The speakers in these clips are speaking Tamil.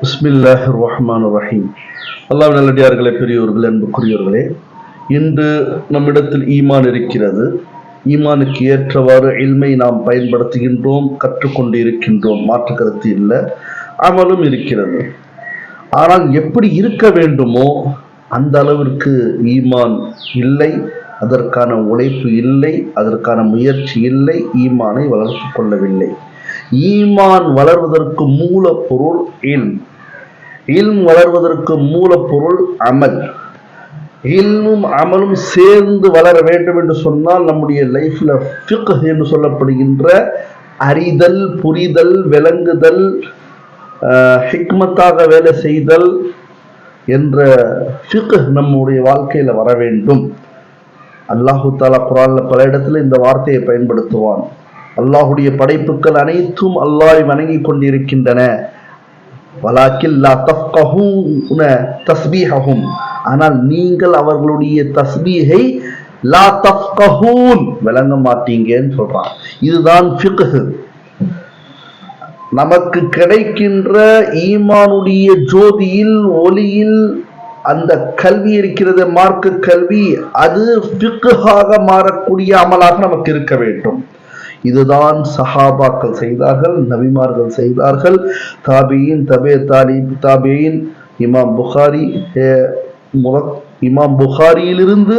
பிஸ்மில்லாஹ் ரஹ்மான் ரஹீம் அல்லாஹ் நல்லடியார்களே பெரியோர்களே அன்புக்குரியவர்களே இன்று நம்மிடத்தில் ஈமான் இருக்கிறது. ஈமானுக்கு ஏற்றவாறு இல்மை நாம் பயன்படுத்துகின்றோம் கற்றுக்கொண்டு இருக்கின்றோம் மாற்று கருத்து இல்லை அமலும் இருக்கிறது. ஆனால் எப்படி இருக்க வேண்டுமோ அந்த அளவிற்கு ஈமான் இல்லை அதற்கான உழைப்பு இல்லை அதற்கான முயற்சி இல்லை ஈமானை வளர்த்து கொள்ளவில்லை. ஈமான் வளர்வதற்கு மூலப்பொருள் இல்ம் இல்ம் வளர்வதற்கு மூலப்பொருள் அமல். இல்மும் அமலும் சேர்ந்து வளர வேண்டும் என்று சொன்னால் நம்முடைய லைஃப்ல ஃபிக் என்று சொல்லப்படுகின்ற அறிதல் புரிதல் விளங்குதல் ஹிக்மத்தாக வேலை செய்தல் என்ற ஃபிக் நம்முடைய வாழ்க்கையில் வர வேண்டும். அல்லாஹு தாலா குரான்ல பல இடத்துல இந்த வார்த்தையை பயன்படுத்துவான். அல்லாஹுடைய படைப்புகள் அனைத்தும் அல்லாஹை வணங்கி கொண்டிருக்கின்றன. வலாக்கில் தஃப்கஹூன தஸ்பீஹஹும். ஆனால் நீங்கள் அவர்களுடைய தஸ்பீஹை லா தஃப்கஹூன் விளங்க மாட்டீங்கன்னு சொல்றான். இதுதான் ஃபிக்ஹு. நமக்கு கிடைக்கின்ற ஈமானுடைய ஜோதியில் ஒளியில் அந்த கல்வி இருக்கிறது மார்க்க கல்வி அது ஃபிக்ஹாக மாறக்கூடிய அமலாக நமக்கு இருக்க வேண்டும். இதுதான் சஹாபாக்கள் செய்தார்கள் நபிமார்கள் செய்தார்கள். தாபியின் தபே தாலி தாபியின் இமாம் புகாரி இமாம் புகாரியிலிருந்து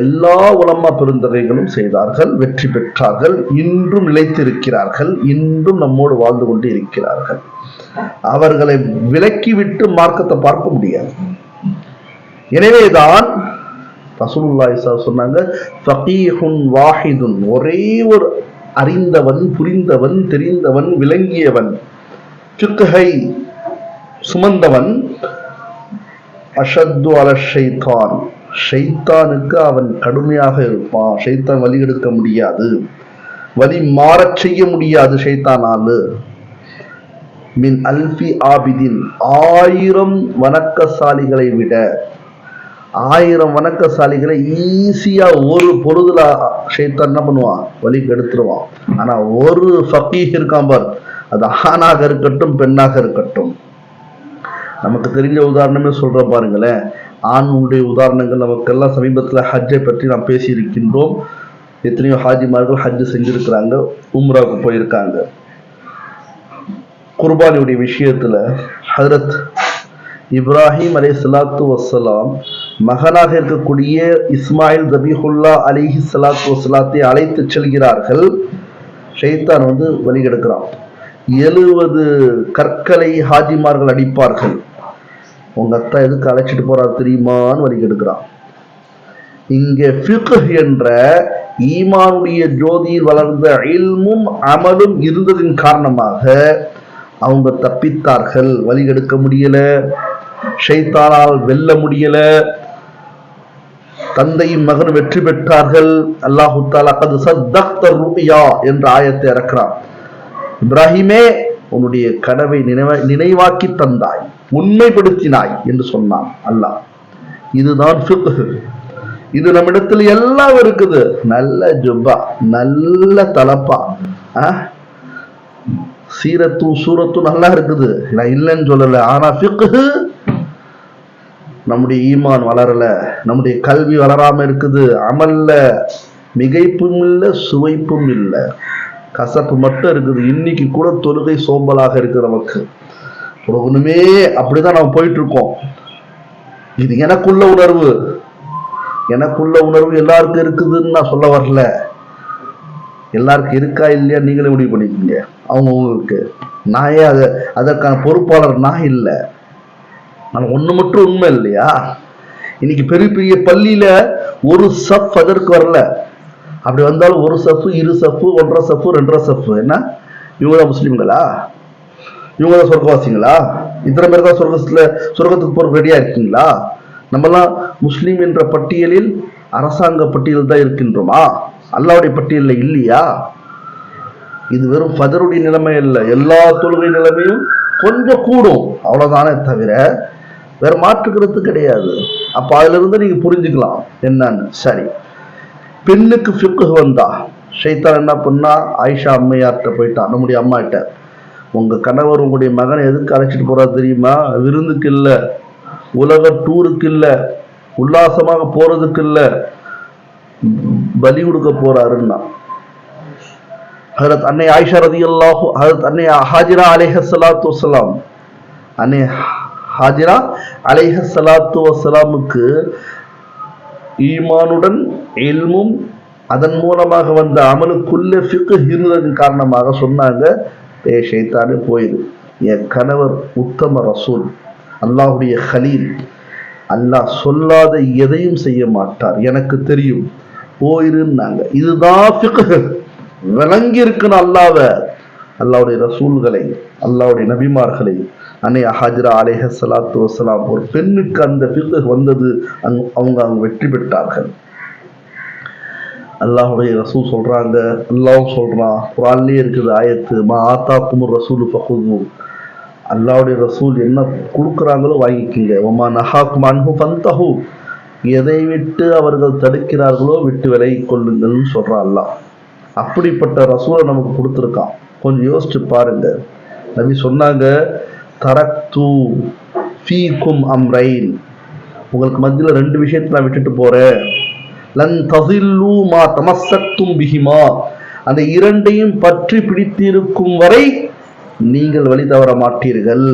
எல்லா உலமா பெருந்தகைகளும் செய்தார்கள் வெற்றி பெற்றார்கள் இன்றும் நிலைத்திருக்கிறார்கள் இன்றும் நம்மோடு வாழ்ந்து கொண்டு இருக்கிறார்கள். அவர்களை விலக்கிவிட்டு மார்க்கத்தை பார்க்க முடியாது. எனவேதான் ரசூலுல்லாஹி ஸல்லல்லாஹு சொன்னாங்க ஃபகீஹுன் வாஹிதுன் ஒரே ஒரு அறிந்தவன் புரிந்தவன் தெரிந்தவன் விளங்கியவன் சுமந்தவன் அஷத்து அல ஷைத்தான். ஷைத்தானுக்கு அவன் கடுமையாக இருப்பான். ஷைத்தான் வழி எடுக்க முடியாது. வழி மாறச் செய்ய முடியாது ஷைத்தானாலு. மின் அல்பி ஆபிதின் ஆயிரம் வணக்கசாலிகளை விட ஆயிரம் வணக்கசாலிகளை ஈஸியா ஒரு பொழுதுல ஷைத்தான் என்ன பண்ணுவான்? வழி கெடுத்துருவான். ஆனா ஒரு ஃபக்கீஹ் இருக்கான் பார். அது ஆணாக இருக்கட்டும் பெண்ணாக இருக்கட்டும். நமக்கு தெரிஞ்ச உதாரணமே சொல்ற பாருங்களேன். ஆணுடைய உதாரணங்கள் நமக்கெல்லாம் சமீபத்துல ஹஜ்ஜை பற்றி நாம் பேசியிருக்கின்றோம். எத்தனையோ ஹாஜிமார்கள் ஹஜ்ஜு செஞ்சிருக்கிறாங்க உம்ராவுக்கு போயிருக்காங்க. குர்பானியுடைய விஷயத்துல ஹதரத் இப்ராஹிம் அலை சலாத்து வசலாம் மகனாக இருக்கக்கூடிய இஸ்மாயில் ஜபீஹுல்லா அலிஹி சலாத்து வசலாத்தை அழைத்து செல்கிறார்கள். ஷைத்தான் வந்து வழிகெடுக்கிறான் எழுபது கற்களை ஹாஜிமார்கள் அடிப்பார்கள். உங்க அத்தா எதுக்கு அழைச்சிட்டு போறாரு தெரியுமான்னு வழிகெடுக்கிறான் இங்கே ஃபிக்ஹ் என்ற ஈமானுடைய ஜோதியில் வளர்ந்த இல்மும் அமலும் இருந்ததின் காரணமாக அவங்க தப்பித்தார்கள். வழிகெடுக்க முடியல. ஷைத்தானால் வெல்ல முடியல. தந்தையும் மகன் வெற்றி பெற்றார்கள். அல்லாஹு தாலா என்ற ஆயத்தை இறக்கிறான். இப்ராஹிமே உன்னுடைய கனவை நினைவ நினைவாக்கி தந்தாய் உண்மைப்படுத்தினாய் என்று சொன்னான் அல்லாஹ். இதுதான் இது நம்மிடத்தில் எல்லாம் இருக்குது. நல்ல ஜுப்பா நல்ல தலப்பா. ஆ? சீரத்தும் சூரத்தும் நல்லா இருக்குது. நான் இல்லைன்னு சொல்லலை. ஆனா ஃபிக்ஹ் நம்முடைய ஈமான் வளரல நம்முடைய கல்வி வளராமல் இருக்குது அமல்ல மிகைப்பும் இல்லை சுவைப்பும் இல்லை கசப்பு மட்டும் இருக்குது இன்னைக்கு கூட தொழுகை சோம்பலாக இருக்குது நமக்கு. ஒன்றுமே அப்படிதான் நம்ம போயிட்டு இருக்கோம் இது எனக்குள்ள உணர்வு. எனக்குள்ள உணர்வு எல்லாருக்கும் இருக்குதுன்னு நான் சொல்ல வரல. எல்லாருக்கும் இருக்கா இல்லையா நீங்களே முடிவு பண்ணிக்கோங்க. அவங்கவுங்களுக்கு. நான் ஏன் அதை அதற்கான பொறுப்பாளர் நான் இல்லை. ஆனால் ஒன்று மட்டும் உண்மை இல்லையா? இன்னைக்கு பெரிய பெரிய பள்ளியில ஒரு சப் அதற்கு வரல. அப்படி வந்தாலும் ஒரு சஃப்பு இரு சஃப்பு ஒன்றரை சஃப்பு ரெண்டரை சஃப்பு என்ன? இவங்க தான் முஸ்லீம்களா? இவங்க தான் சொர்க்கவாசிங்களா? இத்தனை பேர் தான் சொர்க்கத்தில் சொர்க்கத்துக்கு போற ரெடியாக இருக்கீங்களா? நம்மலாம் முஸ்லீம் என்ற பட்டியலில் அரசாங்க பட்டியல் தான் இருக்கின்றோமா? அல்லாவுடைய பட்டியலில் இல்லையா? இது வெறும் ஃபதருடைய நிலைமை இல்லை எல்லா தொழுகை நிலைமையும் கொஞ்சம் கூடும். அவ்வளோதானே தவிர வேற மாற்றுக்கிறது கிடையாது. அப்ப அதுல இருந்து நீங்க புரிஞ்சுக்கலாம் என்னன்னு. சரி. பெண்ணுக்கு ஃபிக்கு வந்தா ஷைத்தான் என்ன பண்ணா? ஆயிஷா அம்மையார்கிட்ட போயிட்டான் நம்முடைய அம்மாட்ட. உங்கள் உங்க கணவர் உங்களுடைய மகனை எதுக்கு அழைச்சிட்டு போறா தெரியுமா? விருந்துக்கு இல்ல. உலக டூருக்கு இல்ல. உல்லாசமாக போறதுக்கு இல்ல. பலி கொடுக்க போறாருன்னா. ஹரத் அன்னை ஆயிஷா ரதி அல்லாஹூ ஹரத் அன்னை ஹாஜிரா அலேஹலாத்து அன்னை ஹாஜிரா அலைஹ சலாத்து வசலாமுக்கு ஈமானுடன் எல்மும் அதன் மூலமாக வந்த அமலுக்குள்ளே ஃபிக்கு இருந்ததன் காரணமாக சொன்னாங்க ஏ ஷைத்தானே போயிரு. என் கணவர் உத்தம ரசூல் அல்லாஹுடைய ஹலீல். அல்லாஹ் சொல்லாத எதையும் செய்ய மாட்டார். எனக்கு தெரியும். போயிருந்தாங்க இதுதான் ஃபிக்கு விளங்கி இருக்கணும் அல்லாவ அல்லாவுடைய ரசூல்களை அல்லாவுடைய நபிமார்களை அன்னை ஹாஜிரா அலேஹ சலாத்து வசலாம் ஒரு பெண்ணுக்கு அந்த ஃபிக்கு வந்தது அங் அவங்க அங்க வெற்றி பெற்றார்கள். அல்லாஹுடைய ரசூல் சொல்றாங்க அல்லாவும் சொல்றான் குரான்லேயே இருக்குது ஆயத்து மா ஆத்தா குமுர் ரசூல் ஃபகுது. அல்லாவுடைய ரசூல் என்ன கொடுக்குறாங்களோ வாங்கிக்கிங்க. ஒமா நஹா அன்ஹு ஃபந்தஹு. எதை விட்டு அவர்கள் தடுக்கிறார்களோ விட்டு விலகி கொள்ளுங்கள்னு சொல்றான் அல்லாஹ். அப்படிப்பட்ட ரசூலை நமக்கு கொடுத்துருக்கான். கொஞ்சம் யோசிச்சு பாருங்க. நபி சொன்னாங்க தரக்து ஃபீக்கும் அம்ரைன். உங்களுக்கு மத்தியில் ரெண்டு விஷயத்தை நான் விட்டுட்டு போகிறேன் லன் தசில்லு மா தமசத்தும் பிஹிமா. அந்த இரண்டையும் பற்றி பிடித்திருக்கும் வரை நீங்கள் வழி தவற மாட்டீர்கள்.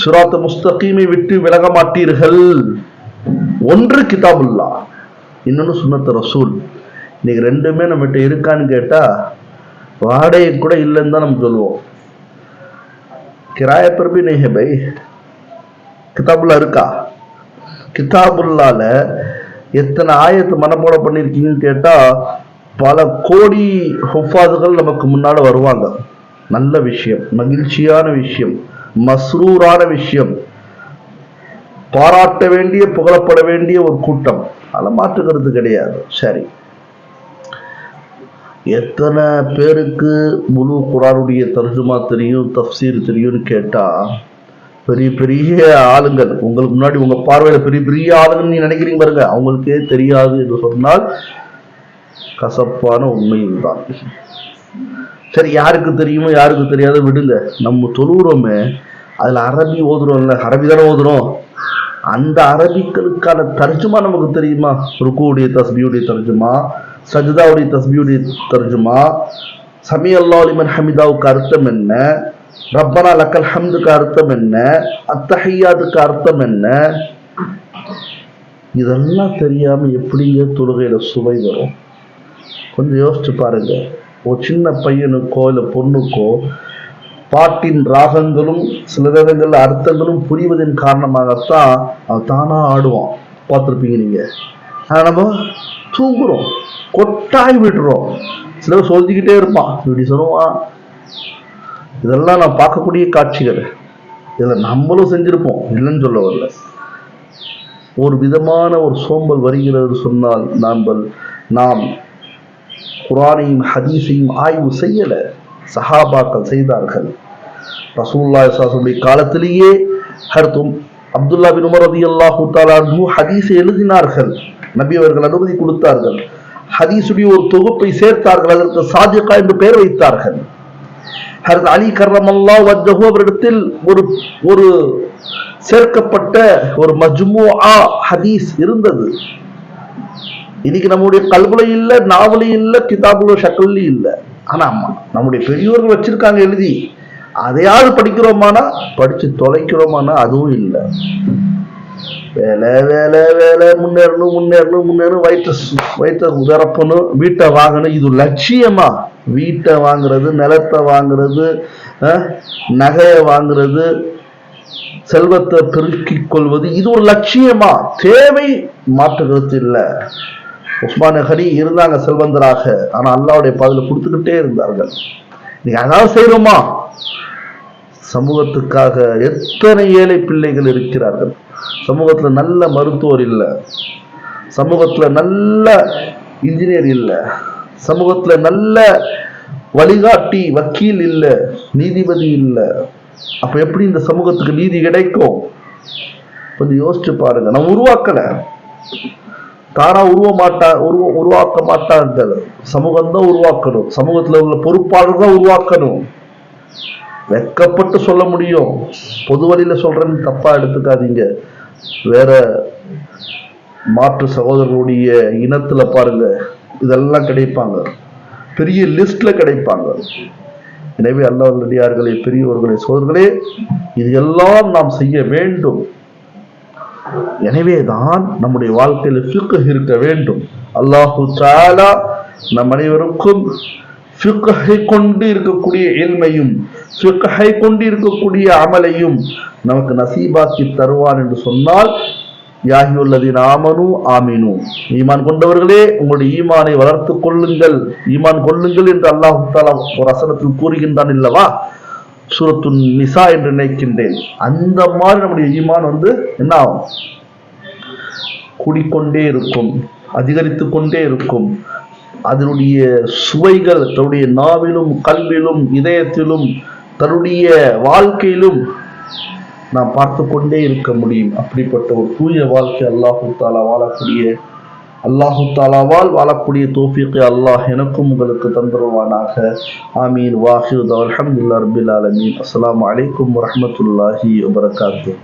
சுராத் முஸ்தகீமை விட்டு விலக மாட்டீர்கள். ஒன்று கிதாபுல்லா இன்னொன்று சுனத்த ரசூல். இன்னைக்கு ரெண்டுமே நம்மகிட்ட இருக்கான்னு கேட்டால் வாடகை கூட இல்லைன்னு தான் நம்ம சொல்லுவோம். கிராய पर भी नहीं है भाई கிதாபுல்லா இருக்கா கிதாபுல்லால எத்தனை ஆயத்து மனப்பாட பண்ணியிருக்கீங்கன்னு கேட்டா பல கோடி ஹுஃபாதுகள் நமக்கு முன்னால வருவாங்க நல்ல விஷயம் மகிழ்ச்சியான விஷயம் மஸ்ரூரான விஷயம் பாராட்ட வேண்டிய புகழப்பட வேண்டிய ஒரு கூட்டம் அதில் மாற்றுக்கிறது கிடையாது சரி எத்தனை பேருக்கு முழு குரானுடைய தர்ஜுமா தெரியும் தஃப்சீர் தெரியும்னு கேட்டா பெரிய பெரிய ஆளுங்கள் உங்களுக்கு முன்னாடி உங்க பார்வையில பெரிய பெரிய ஆளுங்கன்னு நீ நினைக்கிறீங்க பாருங்க அவங்களுக்கே தெரியாது என்று சொன்னால் கசப்பான உண்மை சரி யாருக்கு தெரியுமோ யாருக்கு தெரியாத விடுங்க. நம்ம தொழுகிறோமே அதுல அரபி ஓதுறோம்ல அரபி தானே ஓதுறோம். அந்த அரபிக்களுக்கான தர்ஜுமா நமக்கு தெரியுமா? ருக்குவுடைய தஸ்பியுடைய தர்ஜுமா? சஜிதாவுடைய தஸ்பியுடைய தர்ஜுமா சமி அல்லா அலிமன் ஹமிதாவுக்கு அர்த்தம் என்ன? ரப்பனா லக்கல் ஹம்துக்கு அர்த்தம் என்ன? அத்தஹையாதுக்கு அர்த்தம் என்ன? இதெல்லாம் தெரியாம எப்படிங்க தொழுகையில சுவை வரும்? கொஞ்சம் யோசிச்சு பாருங்க. ஒரு சின்ன பையனுக்கோ இல்லை பொண்ணுக்கோ பாட்டின் ராகங்களும் சில நேரங்களில் அர்த்தங்களும் புரிவதன் காரணமாகத்தான் அவன் தானா ஆடுவான். பார்த்துருப்பீங்க நீங்க. ஆனா நம்ம தூங்குறோம். கொட்டாய் விட்டுருவோம் சிலர் சொல்லிக்கிட்டே இருப்பான் இப்படி சொல்லுவான் இதெல்லாம் நான் பார்க்கக்கூடிய காட்சிகள். இதில் நம்மளும் செஞ்சுருப்போம். இல்லைன்னு சொல்ல வரல. ஒரு விதமான ஒரு சோம்பல் வருகிறது சொன்னால் நாங்கள் நாம் குரானையும் ஹதீஸையும் ஆய்வு செய்யல. சஹாபாக்கள் செய்தார்கள். ரசூல்லா சாசனுடைய காலத்திலேயே ஹர்தும் அப்துல்லா பின் உமர் ரதி அல்லாஹூ தாலா ஹதீஸை எழுதினார்கள். நபி அவர்கள் அனுமதி கொடுத்தார்கள். ஹதீசுடைய ஒரு தொகுப்பை சேர்த்தார்கள் அதற்கு சாதிகா என்று பெயர் வைத்தார்கள். ஹரத் அலி கர்ரமல்லா வஜ்ஜஹு அவரிடத்தில் ஒரு ஒரு சேர்க்கப்பட்ட ஒரு மஜ்மு ஹதீஸ் இருந்தது. இன்னைக்கு நம்முடைய கல்குலையும் இல்லை நாவலையும் இல்லை கிதாபுல ஷக்கல்லையும் இல்லை. ஆனா ஆமா நம்முடைய பெரியோர்கள் வச்சிருக்காங்க எழுதி. அதையாவது படிக்கிறோமானா? படிச்சு தொலைக்கிறோமானா? அதுவும் இல்லை. வேலை வேலை வேலை முன்னேறணும் முன்னேறணும் முன்னேறணும். வயிற்று வயிற்றை உதரப்பணும். வீட்டை வாங்கணும் இது லட்சியமா? வீட்டை வாங்குறது நிலத்தை வாங்குறது நகையை வாங்குறது செல்வத்தை பெருக்கிக் கொள்வது இது ஒரு லட்சியமா? தேவை மாற்றுகிறது இல்லை. உஸ்மான் ஹரி இருந்தாங்க செல்வந்தராக. ஆனா அல்லாவுடைய பாதையில கொடுத்துக்கிட்டே இருந்தார்கள். நீ அதான் செய்யறோமா? சமூகத்துக்காக எத்தனை ஏழை பிள்ளைகள் இருக்கிறார்கள்? சமூகத்துல நல்ல மருத்துவர் இல்லை. சமூகத்துல நல்ல இன்ஜினியர் இல்லை. சமூகத்துல நல்ல வழிகாட்டி வக்கீல் இல்லை. நீதிபதி இல்லை. அப்ப எப்படி இந்த சமூகத்துக்கு நீதி கிடைக்கும்? கொஞ்சம் யோசிச்சு பாருங்க. நம்ம உருவாக்கல. தானா உருவ மாட்டா உருவ உருவாக்க மாட்டார்கள். சமூகம் தான் உருவாக்கணும். சமூகத்துல உள்ள பொறுப்பாளர் தான் உருவாக்கணும். வெக்கப்பட்டு சொல்ல முடியும். பொது வழியில் சொல்கிறேன்னு தப்பாக எடுத்துக்காதீங்க. வேற மாற்று சகோதரர்களுடைய இனத்தில் பாருங்க. இதெல்லாம் கிடைப்பாங்க. பெரிய லிஸ்ட்ல கிடைப்பாங்க. எனவே அல்லாஹ்வுடையார்களே பெரியவர்களே சோதர்களே இது எல்லாம் நாம் செய்ய வேண்டும். எனவே தான் நம்முடைய வாழ்க்கையில் ஃபிக்ஹ் இருக்க வேண்டும். அல்லாஹு தாலா நம் அனைவருக்கும் சுக்கஹை கொண்டு இருக்கக்கூடிய ஏழ்மையும் சுக்கஹை கொண்டு இருக்கக்கூடிய அமலையும் நமக்கு நசீபாக்கி தருவான் என்று சொன்னால் யாகியுள்ளதின் ஆமனு ஆமினு. ஈமான் கொண்டவர்களே உங்களுடைய ஈமானை வளர்த்துக் கொள்ளுங்கள். ஈமான் கொள்ளுங்கள் என்று அல்லாஹு தாலா ஒரு அசனத்தில் கூறுகின்றான் இல்லவா? சூரத்து நிசா என்று நினைக்கின்றேன். அந்த மாதிரி நம்முடைய ஈமான் வந்து என்ன ஆகும்? கூடிக்கொண்டே இருக்கும் அதிகரித்து கொண்டே இருக்கும். அதனுடைய சுவைகள் தன்னுடைய நாவிலும் கல்விலும் இதயத்திலும் தன்னுடைய வாழ்க்கையிலும் நாம் பார்த்து கொண்டே இருக்க முடியும். அப்படிப்பட்ட ஒரு தூய வாழ்க்கை அல்லாஹு தாலா வாழக்கூடிய அல்லாஹு தாலாவால் வாழக்கூடிய தோஃபிக்கை அல்லாஹ் எனக்கும் உங்களுக்கு தந்துருவானாக. ஆமீன். வாஹித் அலமதுல்லா ரபில் ஆலமீன். அஸ்லாம் வலைக்கம் வரமத்துல்லாஹி வபரகாத்து